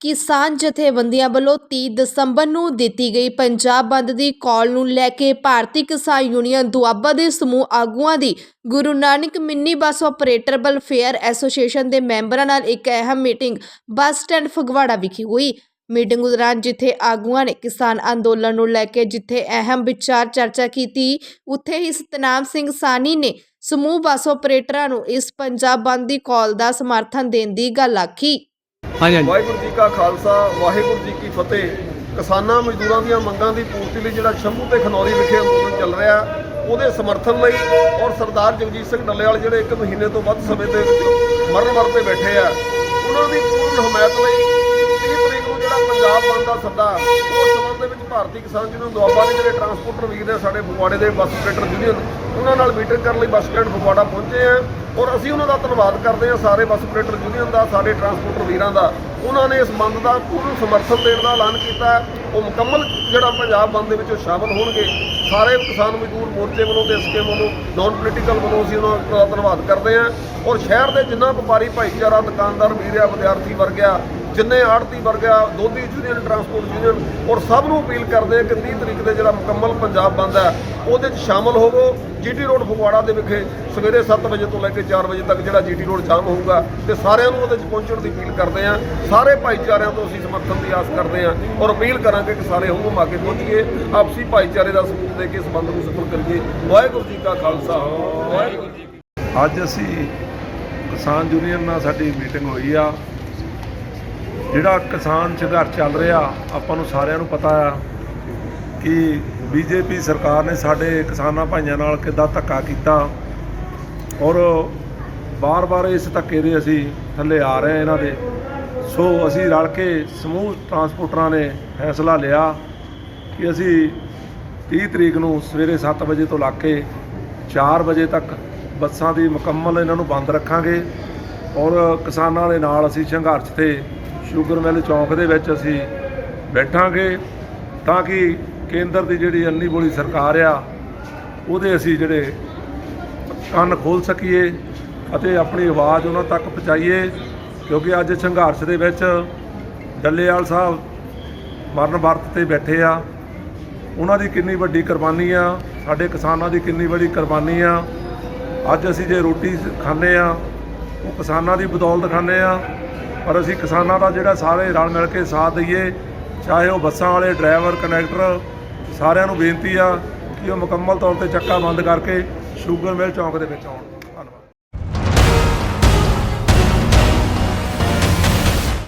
ਕਿਸਾਨ ਜਥੇਬੰਦੀਆਂ ਵੱਲੋਂ 30 ਦਸੰਬਰ ਨੂੰ ਦਿੱਤੀ ਗਈ ਪੰਜਾਬ ਬੰਦ ਦੀ ਕਾਲ ਨੂੰ ਲੈ ਕੇ ਭਾਰਤੀ ਕਿਸਾਨ ਯੂਨੀਅਨ ਦੁਆਬਾ ਦੇ ਸਮੂਹ ਆਗੂਆਂ ਦੀ Guru Nanak mini bus operator welfare association ਦੇ ਮੈਂਬਰਾਂ ਨਾਲ ਇੱਕ ਅਹਿਮ ਮੀਟਿੰਗ, ਬੱਸ ਸਟੈਂਡ ਫਗਵਾੜਾ ਵਿਖੇ ਹੋਈ। ਮੀਟਿੰਗ ਦੌਰਾਨ ਜਿੱਥੇ ਆਗੂਆਂ ਨੇ ਕਿਸਾਨ ਅੰਦੋਲਨ ਨੂੰ ਲੈ ਕੇ ਜਿੱਥੇ ਅਹਿਮ ਵਿਚਾਰ ਚਰਚਾ ਕੀਤੀ, ਉੱਥੇ ਹੀ ਸਤਨਾਮ ਸਿੰਘ ਸਾਨੀ ਨੇ ਸਮੂਹ ਬੱਸ ਆਪਰੇਟਰਾਂ ਨੂੰ ਇਸ ਪੰਜਾਬ ਬੰਦ ਦੀ ਕਾਲ ਦਾ ਸਮਰਥਨ ਦੇਣ ਦੀ ਗੱਲ ਆਖੀ। ਹਾਂਜੀ ਹਾਂਜੀ। ਵਾਹਿਗੁਰੂ ਜੀ ਕਾ ਖਾਲਸਾ, ਵਾਹਿਗੁਰੂ ਜੀ ਕੀ ਫਤਿਹ। ਕਿਸਾਨਾਂ ਮਜ਼ਦੂਰਾਂ ਦੀਆਂ ਮੰਗਾਂ ਦੀ ਪੂਰਤੀ ਲਈ ਜਿਹੜਾ ਸ਼ੰਭੂ ਤੇ ਖਨੌਰੀ ਵਿਖੇ ਅੰਦੋਲਨ ਚੱਲ ਰਿਹਾ, ਉਹਦੇ ਸਮਰਥਨ ਲਈ ਔਰ ਸਰਦਾਰ ਜਗਜੀਤ ਸਿੰਘ ਡੱਲੇਵਾਲ ਜਿਹੜੇ ਇੱਕ ਮਹੀਨੇ ਤੋਂ ਵੱਧ ਸਮੇਂ ਦੇ ਵਿੱਚ ਮਰਨ ਵਰਤੇ ਬੈਠੇ ਆ, ਉਹਨਾਂ ਦੀ ਪੂਰਨ ਹਮਾਇਤ ਲਈ 30 ਤਰੀਕ ਨੂੰ ਜਿਹੜਾ ਪੰਜਾਬ ਬੰਦ ਦਾ ਸੱਦਾ, ਉਸ ਸੰਬੰਧ ਦੇ ਵਿੱਚ ਭਾਰਤੀ ਕਿਸਾਨ ਯੂਨੀਅਨ ਦੁਆਬਾ ਦੇ ਜਿਹੜੇ ਟਰਾਂਸਪੋਰਟਰ ਵੀਰ ਨੇ ਸਾਡੇ ਫਗਵਾੜੇ ਦੇ ਬੱਸ ਆਪਰੇਟਰ ਯੂਨੀਅਨ ਉਹਨਾਂ ਨਾਲ ਮੀਟਿੰਗ ਕਰਨ ਲਈ ਬੱਸ ਸਟੈਂਡ ਫਗਵਾੜਾ ਪਹੁੰਚੇ ਆ। ਔਰ ਅਸੀਂ ਉਹਨਾਂ ਦਾ ਧੰਨਵਾਦ ਕਰਦੇ ਹਾਂ, ਸਾਰੇ ਬੱਸ ਆਪਰੇਟਰ ਯੂਨੀਅਨ ਦਾ, ਸਾਡੇ ਟਰਾਂਸਪੋਰਟਰ ਵੀਰਾਂ ਦਾ। ਉਹਨਾਂ ਨੇ ਇਸ ਬੰਦ ਦਾ ਪੂਰਨ ਸਮਰਥਨ ਦੇਣ ਦਾ ਐਲਾਨ ਕੀਤਾ ਉਹ ਮੁਕੰਮਲ ਜਿਹੜਾ ਪੰਜਾਬ ਬੰਦ ਦੇ ਵਿੱਚ ਉਹ ਸ਼ਾਮਲ ਹੋਣਗੇ, ਸਾਰੇ ਕਿਸਾਨ ਮਜ਼ਦੂਰ ਮੋਰਚੇ ਵੱਲੋਂ ਤੇ ਐਸਕੇ ਵੱਲੋਂ ਨਾਨ ਪੋਲੀਟੀਕਲ ਵੱਲੋਂ ਅਸੀਂ ਉਹਨਾਂ ਦਾ ਧੰਨਵਾਦ ਕਰਦੇ ਹਾਂ। ਔਰ ਸ਼ਹਿਰ ਦੇ ਜਿੰਨਾ ਵਪਾਰੀ ਭਾਈਚਾਰਾ, ਦੁਕਾਨਦਾਰ, ਵੀਰ ਆ ਵਿਦਿਆਰਥੀ ਵਰਗ ਆ ਜਿੰਨੇ ਆੜਤੀ ਵਰਗ ਆ ਦੋਧੀ ਯੂਨੀਅਨ ਟਰਾਂਸਪੋਰਟ ਯੂਨੀਅਨ, ਔਰ ਸਭ ਨੂੰ ਅਪੀਲ ਕਰਦੇ ਆ ਕਿ 30 ਤਰੀਕ ਦੇ ਜਿਹੜਾ ਮੁਕੰਮਲ ਪੰਜਾਬ ਬੰਦ ਹੈ, ਉਹਦੇ 'ਚ ਸ਼ਾਮਲ ਹੋਵੋ। ਜੀਟੀ ਰੋਡ ਫਗਵਾੜਾ ਦੇ ਵਿਖੇ ਸਵੇਰੇ 7 ਵਜੇ ਤੋਂ ਲੈ ਕੇ 4 ਵਜੇ ਤੱਕ ਜਿਹੜਾ ਜੀਟੀ ਰੋਡ ਜਾਮ ਹੋਊਗਾ ਤੇ ਸਾਰਿਆਂ ਨੂੰ ਉਹਦੇ 'ਚ ਪਹੁੰਚਣ ਦੀ ਅਪੀਲ ਕਰਦੇ ਆ ਸਾਰੇ ਭਾਈਚਾਰਿਆਂ ਤੋਂ ਅਸੀਂ ਸਮਰਥਨ ਦੀ ਆਸ ਕਰਦੇ ਆ ਔਰ ਅਪੀਲ ਕਰਾਂਗੇ ਕਿ ਸਾਰੇ ਹੁਕਮ ਆ ਕੇ ਪਹੁੰਚੀਏ, ਆਪਸੀ ਭਾਈਚਾਰੇ ਦਾ ਸਬੂਤ ਦੇ ਕੇ ਇਸ ਬੰਦ ਨੂੰ ਸਫਲ ਕਰੀਏ। ਵਾਹਿਗੁਰੂ ਜੀ ਕਾ ਖਾਲਸਾ, ਵਾਹਿਗੁਰੂ ਜੀ ਅੱਜ ਅਸੀਂ ਕਿਸਾਨ ਯੂਨੀਅਨ ਨਾਲ ਸਾਡੀ ਮੀਟਿੰਗ ਹੋਈ ਆ। ਜਿਹੜਾ ਕਿਸਾਨ ਸੰਘਰਸ਼ ਚੱਲ ਰਿਹਾ, ਆਪਾਂ ਨੂੰ ਸਾਰਿਆਂ ਨੂੰ ਪਤਾ ਆ ਕਿ ਬੀਜੇਪੀ ਸਰਕਾਰ ਨੇ ਸਾਡੇ ਕਿਸਾਨਾਂ ਭਾਈਆਂ ਨਾਲ ਕਿੱਦਾਂ ਧੱਕਾ ਕੀਤਾ। ਔਰ ਬਾਰ-ਬਾਰ ਇਸ ਧੱਕੇ ਦੇ ਅਸੀਂ ਥੱਲੇ ਆ ਰਹੇ ਹਾਂ ਇਹਨਾਂ ਦੇ। ਸੋ ਅਸੀਂ ਰਲ ਕੇ ਸਮੂਹ ਟਰਾਂਸਪੋਰਟਰਾਂ ਨੇ ਫੈਸਲਾ ਲਿਆ ਕਿ ਅਸੀਂ 30 ਤਰੀਕ ਨੂੰ ਸਵੇਰੇ 7 ਵਜੇ ਤੋਂ ਲੱਗ ਕੇ 4 ਵਜੇ ਤੱਕ ਬੱਸਾਂ ਦੀ ਮੁਕੰਮਲ ਇਹਨਾਂ ਨੂੰ ਬੰਦ ਰੱਖਾਂਗੇ ਔਰ ਕਿਸਾਨਾਂ ਦੇ ਨਾਲ ਅਸੀਂ ਸੰਘਰਸ਼ ਤੇ ਸ਼ੂਗਰ ਮਿਲ ਚੌਂਕ ਦੇ ਵਿੱਚ ਅਸੀਂ ਬੈਠਾਂਗੇ ਤਾਂ ਕਿ ਕੇਂਦਰ ਦੀ ਜਿਹੜੀ ਅੰਨੀ ਬੋਲੀ ਸਰਕਾਰ ਆ, ਉਹਦੇ ਅਸੀਂ ਜਿਹੜੇ ਕੰਨ ਖੋਲ ਸਕੀਏ ਅਤੇ ਆਪਣੀ ਆਵਾਜ਼ ਉਹਨਾਂ ਤੱਕ ਪਹੁੰਚਾਈਏ, ਕਿਉਂਕਿ ਅੱਜ ਸੰਘਰਸ਼ ਦੇ ਵਿੱਚ ਡੱਲੇਵਾਲ ਸਾਹਿਬ ਮਰਨ ਵਰਤ ਤੇ ਬੈਠੇ ਆ। ਉਹਨਾਂ ਦੀ ਕਿੰਨੀ ਵੱਡੀ ਕੁਰਬਾਨੀ ਆ, ਸਾਡੇ ਕਿਸਾਨਾਂ ਦੀ ਕਿੰਨੀ ਵੱਡੀ ਕੁਰਬਾਨੀ ਆ। ਅੱਜ ਅਸੀਂ ਜੇ ਰੋਟੀ ਖਾਂਦੇ ਆ ਉਹ ਕਿਸਾਨਾਂ ਦੀ ਬਦੌਲਤ ਖਾਂਦੇ ਆ ਪਰ ਅਸੀਂ ਕਿਸਾਨਾਂ ਦਾ ਜਿਹੜਾ ਸਾਰੇ ਰਲ ਮਿਲ ਕੇ ਸਾਥ ਦਈਏ, ਚਾਹੇ ਉਹ ਬੱਸਾਂ ਵਾਲੇ, ਡਰਾਈਵਰ ਕਨੈਕਟਰ ਸਾਰਿਆਂ ਨੂੰ ਬੇਨਤੀ ਆ ਕਿ ਉਹ ਮੁਕੰਮਲ ਤੌਰ ਤੇ ਚੱਕਾ ਬੰਦ ਕਰਕੇ ਸ਼ੂਗਰ ਮਿਲ ਚੌਂਕ ਦੇ ਵਿੱਚ ਆਉਣ।